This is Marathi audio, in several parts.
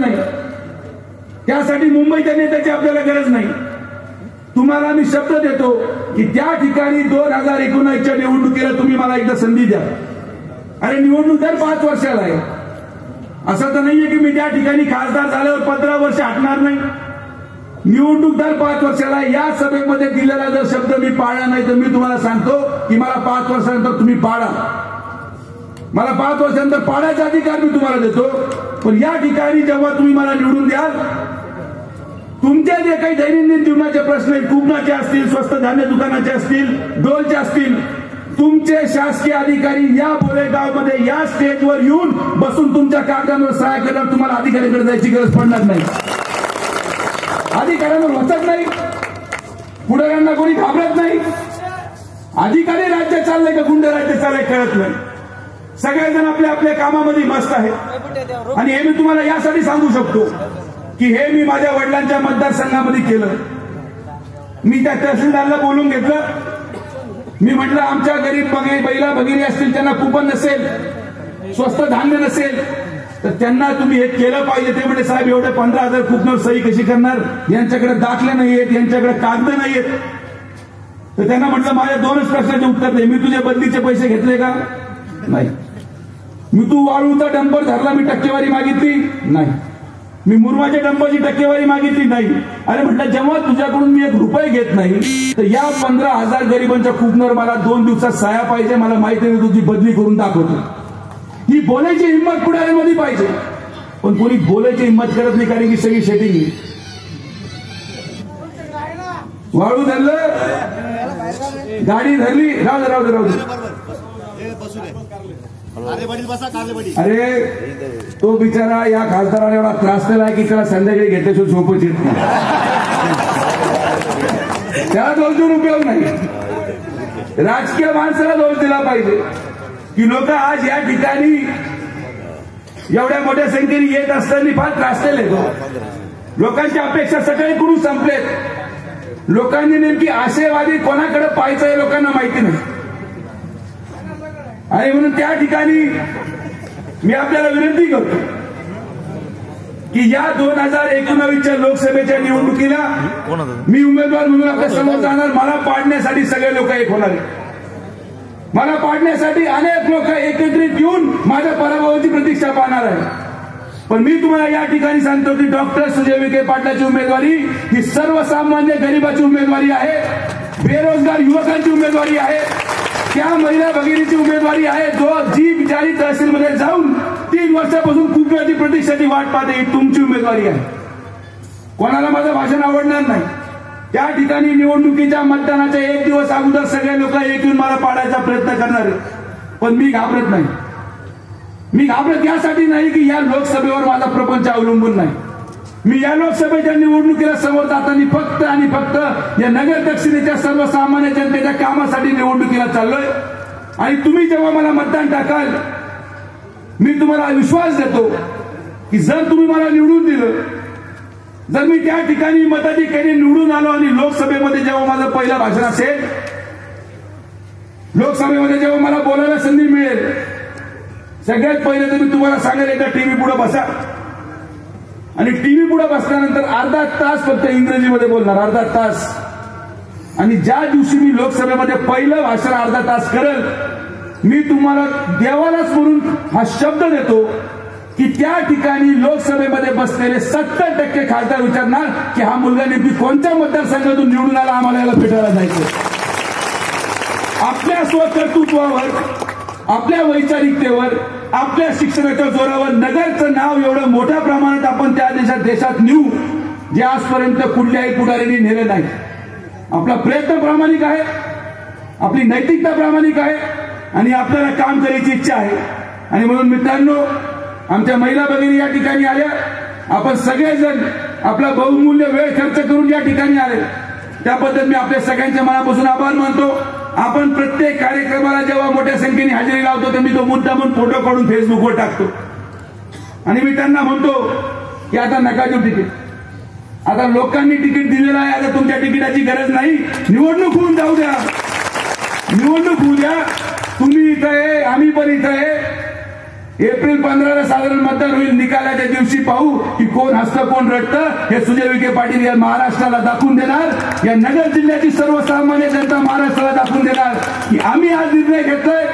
नाही. त्यासाठी मुंबईच्या नेत्याची आपल्याला गरज नाही. तुम्हाला मी शब्द देतो की त्या ठिकाणी दोन हजार एकोणावीसच्या निवडणुकीला तुम्ही मला एकदा संधी द्या. अरे निवडणूक दर पाच वर्षाला आहे. असं तर नाहीये की मी त्या ठिकाणी खासदार झाल्यावर पंधरा वर्ष हटणार नाही. निवडणूक दर पाच वर्षाला या सभेमध्ये दिलेला जर शब्द मी पाळला नाही तर मी तुम्हाला सांगतो की मला पाच वर्षानंतर तुम्ही पाळा. मला पाच वर्षानंतर पाण्याचा अधिकार मी तुम्हाला देतो. पण या ठिकाणी जेव्हा तुम्ही मला निवडून द्याल तुमच्या जे काही दैनंदिन जीवनाचे प्रश्न आहेत कुपनाचे असतील स्वस्त धान्य दुकानाचे असतील डोलचे असतील तुमचे शासकीय अधिकारी या बोलेगावमध्ये या स्टेजवर येऊन बसून तुमच्या कागदांवर सहाय्य करणार तुम्हाला अधिकाऱ्याकडे जायची गरज पडणार नाही. अधिकाऱ्यांवर वचत नाही. पुढाऱ्यांना कोणी घाबरत नाही. अधिकारी राज्य चाललंय का गुंड राज्य चाललंय कळत नाही. सगळेजण आपल्या आपल्या कामामध्ये मस्त आहेत. आणि हे मी तुम्हाला यासाठी सांगू शकतो की हे मी माझ्या वडिलांच्या मतदारसंघामध्ये केलं. मी त्या तहसीलदारला बोलून घेतलं. मी म्हटलं आमच्या गरीब बगे बैला भगिनी असतील त्यांना कुपन नसेल स्वस्त धान्य नसेल तर त्यांना तुम्ही हे केलं पाहिजे. ते म्हणजे साहेब एवढे पंधरा हजार कुपनावर सही कशी करणार? यांच्याकडे दाखले नाहीयेत यांच्याकडे कागद नाहीयेत. तर त्यांना म्हटलं माझ्या दोनच प्रश्नाचे उत्तर दे. मी तुझे बदलीचे पैसे घेतले का? नाही. मी तू वाळूचा डंपर धरला मी टक्केवारी मागितली? नाही. मी मुरमाच्या डंपरची टक्केवारी मागितली? नाही. अरे म्हटलं जेव्हा तुझ्याकडून मी एक रुपये घेत नाही तर या पंधरा हजार गरिबांच्या कुपनवर मला दोन दिवसात साया पाहिजे मला माहिती नाही तुझी बदली करून दाखवतो. ही बोलायची हिंमत पुढाऱ्यांमध्ये पाहिजे. पण कोणी बोलायची हिंमत करत नाही कारण की सगळी सेटिंग वाळू धरलं? गाडी धरली? राहू दे राहू दे राहू दे. अरे तो बिचारा या खासदाराने एवढा त्रास दिलाय की त्याला संध्याकाळी घेतल्याशिवाय झोपच येत नाही. त्याला दोष देऊन उपयोग नाही. राजकीय माणसाला दोष दिला पाहिजे. की लोक आज या ठिकाणी एवढ्या मोठ्या संख्येने येत असताना फार त्रासलेले लोकांची अपेक्षा सगळीकडून संपलेत? लोकांनी नेमकी आशयवादी कोणाकडे पाहायचं हे लोकांना माहिती नाही. आणि म्हणून त्या ठिकाणी मी आपल्याला विनंती करतो की या दोन हजार एकोणावीसच्या लोकसभेच्या निवडणुकीला मी उमेदवार म्हणून आपल्यासमोर जाणार. मला पाडण्यासाठी सगळे लोक एक होणार. मला पाडण्यासाठी अनेक लोक एकत्रित येऊन माझ्या पराभवाची प्रतीक्षा पाहणार आहे पण मी तुम्हाला या ठिकाणी सांगतो की डॉक्टर सुजय विखे पाटलाची उमेदवारी ही सर्वसामान्य गरिबाची उमेदवारी आहे. बेरोजगार युवकांची उमेदवारी आहे. त्या महिला भगिनीची उमेदवारी आहे. जो जी बिचारी तहसीलमध्ये जाऊन तीन वर्षापासून कुपनाची प्रतीक्षाची वाट पाहते ही तुमची उमेदवारी आहे. कोणाला माझं भाषण आवडणार नाही. त्या ठिकाणी निवडणुकीच्या मतदानाच्या एक दिवस अगोदर सगळे लोक एक येऊन मला पाडायचा प्रयत्न करणार आहेत. पण मी घाबरत नाही. मी घाबरत यासाठी नाही की या लोकसभेवर माझा प्रपंच अवलंबून नाही. मी या लोकसभेच्या निवडणुकीला समोर जाताना फक्त आणि फक्त या नगर दक्षिणेच्या सर्वसामान्य जनतेच्या कामासाठी निवडणुकीला चाललोय. आणि तुम्ही जेव्हा मला मतदान टाकाल मी तुम्हाला विश्वास देतो की जर तुम्ही मला निवडून दिलं जर मी त्या ठिकाणी मताधिकारी निवडून आलो आणि लोकसभेमध्ये जेव्हा माझं पहिलं भाषण असेल लोकसभेमध्ये जेव्हा मला बोलायला संधी मिळेल सगळ्यात पहिले तर मी तुम्हाला सांगेल एकदा टीव्ही पुढे बसा. आणि टीव्ही पुढे बसल्यानंतर अर्धा तास फक्त इंग्रजीमध्ये बोलणार अर्धा तास. आणि ज्या दिवशी मी लोकसभेमध्ये पहिलं भाषण अर्धा तास करेल मी तुम्हाला देवालाच म्हणून हा शब्द देतो की त्या ठिकाणी लोकसभेमध्ये बसलेले सत्तर टक्के खासदार विचारणार की हा मुलगा नेमकी कोणत्या मतदारसंघातून निवडून आला आम्हाला याला भेटायला जायचं आपल्या स्वकर्तृत्वावर आपल्या वैचारिकतेवर आपल्या शिक्षणाच्या जोरावर नगरचं नाव एवढं मोठ्या प्रमाणात आपण त्या देशात देशात नेऊ जे आजपर्यंत कुठल्याही पुढाऱ्यांनी नेलं नाही. आपला प्रयत्न प्रामाणिक आहे आपली नैतिकता प्रामाणिक आहे आणि आपल्याला काम करायची इच्छा आहे. आणि म्हणून मित्रांनो आमच्या महिला भगिनी या ठिकाणी आल्या. आपण सगळेजण आपला बहुमूल्य वेळ खर्च करून या ठिकाणी आले. त्याबद्दल मी आपल्या सगळ्यांच्या मनापासून आभार मानतो. आपण प्रत्येक कार्यक्रमाला जेव्हा मोठ्या संख्येने हजेरी लावतो तर मी तो मुद्दा म्हणून फोटो काढून फेसबुकवर टाकतो. आणि मी त्यांना म्हणतो की आता नका देऊ तिकीट. आता लोकांनी तिकीट दिलेलं आहे आता तुमच्या तिकिटाची गरज नाही. निवडणूक होऊन जाऊ द्या. निवडणूक होऊ द्या. तुम्ही इथं आहे आम्ही पण इथं आहे एप्रिल पंधराला साधारण मतदान होईल. निकालाच्या दिवशी पाहू की कोण हसतं कोण रडतं. हे सुजय विखे पाटील या महाराष्ट्राला दाखवून देणार. या नगर जिल्ह्याची सर्वसामान्य जनता महाराष्ट्राला दाखवून देणार. की आम्ही आज निर्णय घेतलाय.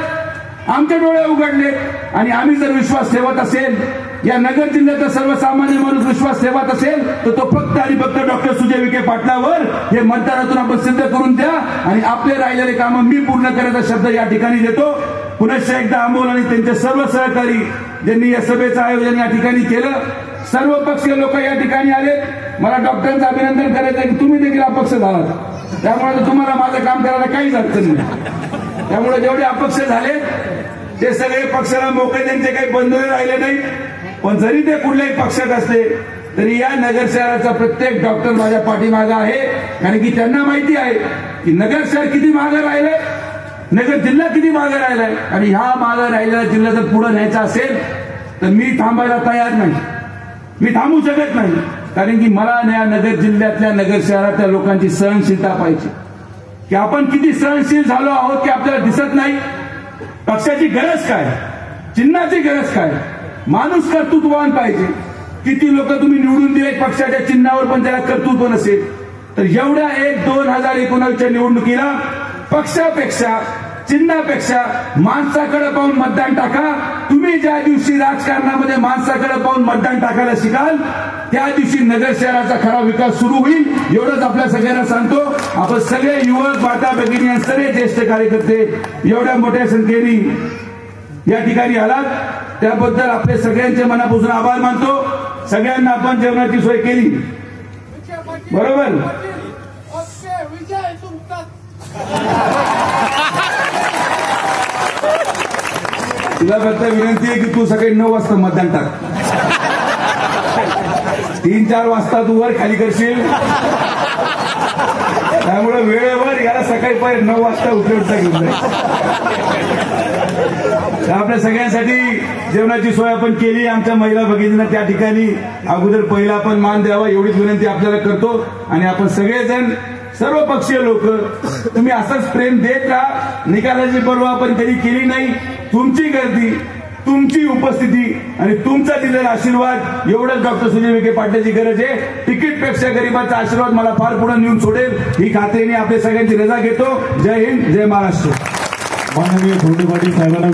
आमचे डोळे उघडले. आणि आम्ही जर विश्वास ठेवत असेल या नगर जिल्ह्याचा सर्वसामान्य माणूस विश्वास ठेवत असेल तर तो फक्त आणि फक्त डॉक्टर सुजय विखे पाटलावर हे मतदानातून आपण सिद्ध करून द्या. आणि आपले राहिलेले कामं मी पूर्ण करायचा शब्द या ठिकाणी देतो. पुनश्च एकदा अमोल आणि त्यांचे सर्व सहकारी ज्यांनी या सभेचं आयोजन या ठिकाणी केलं सर्व पक्षीय लोक या ठिकाणी आले. मला डॉक्टरांचं अभिनंदन करायचं आहे की तुम्ही देखील अपक्ष झालात. त्यामुळे तुम्हाला माझं काम करायला काहीच अडचण नाही. त्यामुळे जेवढे अपक्ष झाले ते सगळे पक्षाला मोकळे त्यांचे काही बंधुही राहिले नाही पण जरी ते कुठल्याही पक्षात असले तरी या नगर शहराचा प्रत्येक डॉक्टर माझ्या पाठीमागा आहे. कारण की त्यांना माहिती आहे की नगर शहर किती मागे राहिलं नगर जिल्हा किती मागे राहिलाय? आणि ह्या मागे राहिलेला जिल्हा जर पुढे न्यायचा असेल तर मी थांबायला तयार नाही. मी थांबू शकत नाही. कारण की मला या नगर जिल्ह्यातल्या नगर शहरातल्या लोकांची सहनशीलता पाहिजे. की आपण किती सहनशील झालो आहोत की आपल्याला दिसत नाही? पक्षाची गरज काय? चिन्हाची गरज काय? माणूस कर्तृत्ववान पाहिजे. किती लोक तुम्ही निवडून दिले पक्षाच्या चिन्हावर पण त्याला कर्तृत्व नसेल. तर एवढ्या एक दोन हजार एकोणावीसच्या निवडणुकीला पक्षापेक्षा चिन्हापेक्षा माणसाकडे पाहून मतदान टाका. तुम्ही ज्या दिवशी राजकारणामध्ये माणसाकडे पाहून मतदान टाकायला शिकाल त्या दिवशी नगर शहराचा खरा विकास सुरू होईल. एवढंच आपल्या सगळ्यांना सांगतो. आपण सगळे युवक माता भगिनी आणि सगळे ज्येष्ठ कार्यकर्ते एवढ्या मोठ्या संख्येने या ठिकाणी आलात. त्याबद्दल आपले सगळ्यांचे मनापासून आभार मानतो. सगळ्यांना आपण जेवणाची सोय केली. बरोबर. तुला फक्त विनंती आहे की तू सकाळी नऊ वाजता मतदान टाक. तीन चार वाजता तू वर खाली करशील. त्यामुळे वेळेवर याला सकाळी पाहिजे नऊ वाजता उपयोगता घेऊन जाईल तर आपल्या सगळ्यांसाठी जेवणाची सोय आपण केली. आमच्या महिला भगिनींना त्या ठिकाणी अगोदर पहिला आपण मान द्यावा एवढीच विनंती आपल्याला करतो. आणि आपण सगळेजण सर्व पक्षीय लोक तुम्ही असंच प्रेम देत राहा. निकालाची पर्व आपण कधी केली नाही. तुमची गर्दी तुमची उपस्थिती आणि तुमचा दिलेला आशीर्वाद एवढंच डॉक्टर सुजय विखे पाटलाची गरज आहे. तिकीटपेक्षा गरीबाचा आशीर्वाद मला फार पुढे नेऊन सोडेल. ही खात्रीने आपल्या सगळ्यांची रजा घेतो. जय हिंद जय महाराष्ट्र. माननीय साहेबांना